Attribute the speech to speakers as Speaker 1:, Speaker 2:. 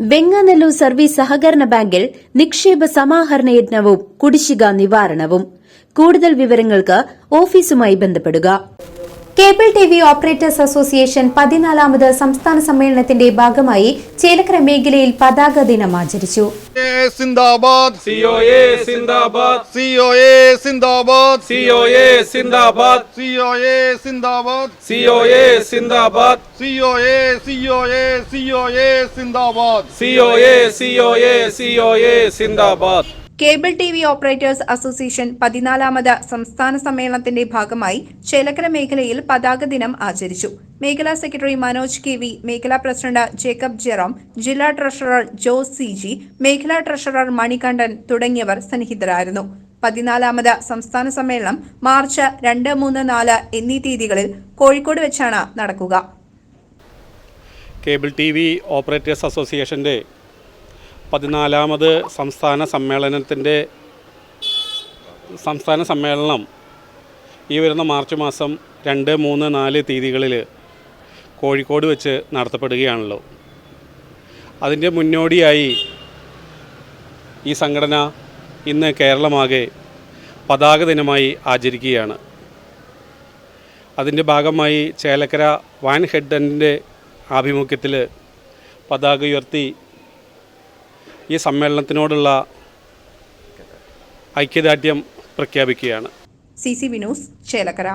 Speaker 1: Venganallur service സഹകരണ ബാങ്കിൽ നിക്ഷേപ സമാഹരണ യജ്ഞവും കുടിശ്ശിക നിവാരണവും. കൂടുതൽ വിവരങ്ങൾക്ക് ഓഫീസുമായി ബന്ധപ്പെടുക. Cable T V operators association പതിനാലാമത് സംസ്ഥാന സമ്മേളനത്തിന്റെ ഭാഗമായി ചേലക്കര മേഖലയിൽ പതാക ദിനം ആചരിച്ചു
Speaker 2: സിന്ദാബാദ്
Speaker 3: cable T V operators association പതിനാലാമത് സംസ്ഥാന സമ്മേളനത്തിന്റെ ഭാഗമായി ചേലക്കര മേഖലയിൽ പതാക ദിനം ആചരിച്ചു. മേഖലാ സെക്രട്ടറി മനോജ് കെ വി മേഖലാ പ്രസിഡന്റ് ജേക്കബ് ജെറോം ജില്ലാ ട്രഷറർ ജോസ് സി ജി മേഖലാ ട്രഷറർ മണികണ്ഠൻ തുടങ്ങിയവർ സന്നിഹിതരായിരുന്നു. പതിനാലാമത് സംസ്ഥാന സമ്മേളനം മാർച്ച് രണ്ട് മൂന്ന് നാല് എന്നീ തീയതികളിൽ കോഴിക്കോട് വെച്ചാണ് നടക്കുക.
Speaker 4: കേബിൾ ടി വി ഓപ്പറേറ്റേഴ്സ് അസോസിയേഷന്റെ പതിനാലാമത് സംസ്ഥാന സമ്മേളനത്തിന്റെ സംസ്ഥാന സമ്മേളനം ഈ വരുന്ന മാർച്ച് മാസം രണ്ട് മൂന്ന് നാല് തീയതികളിൽ കോഴിക്കോട് വെച്ച് നടത്തപ്പെടുകയാണല്ലോ. അതിന്റെ മുന്നോടിയായി ഈ സംഘടന ഇന്ന് കേരളമാകെ പതാക ദിനമായി ആചരിക്കുകയാണ്. അതിന്റെ ഭാഗമായി ചേലക്കര വാൻ ഹെഡന്റെ ആഭിമുഖ്യത്തിൽ പതാക ഉയർത്തി ഈ സമ്മേളനത്തിനോടുള്ള ഐക്യദാർഢ്യം പ്രഖ്യാപിക്കുകയാണ്.
Speaker 3: C C Vinoos Chelakkara.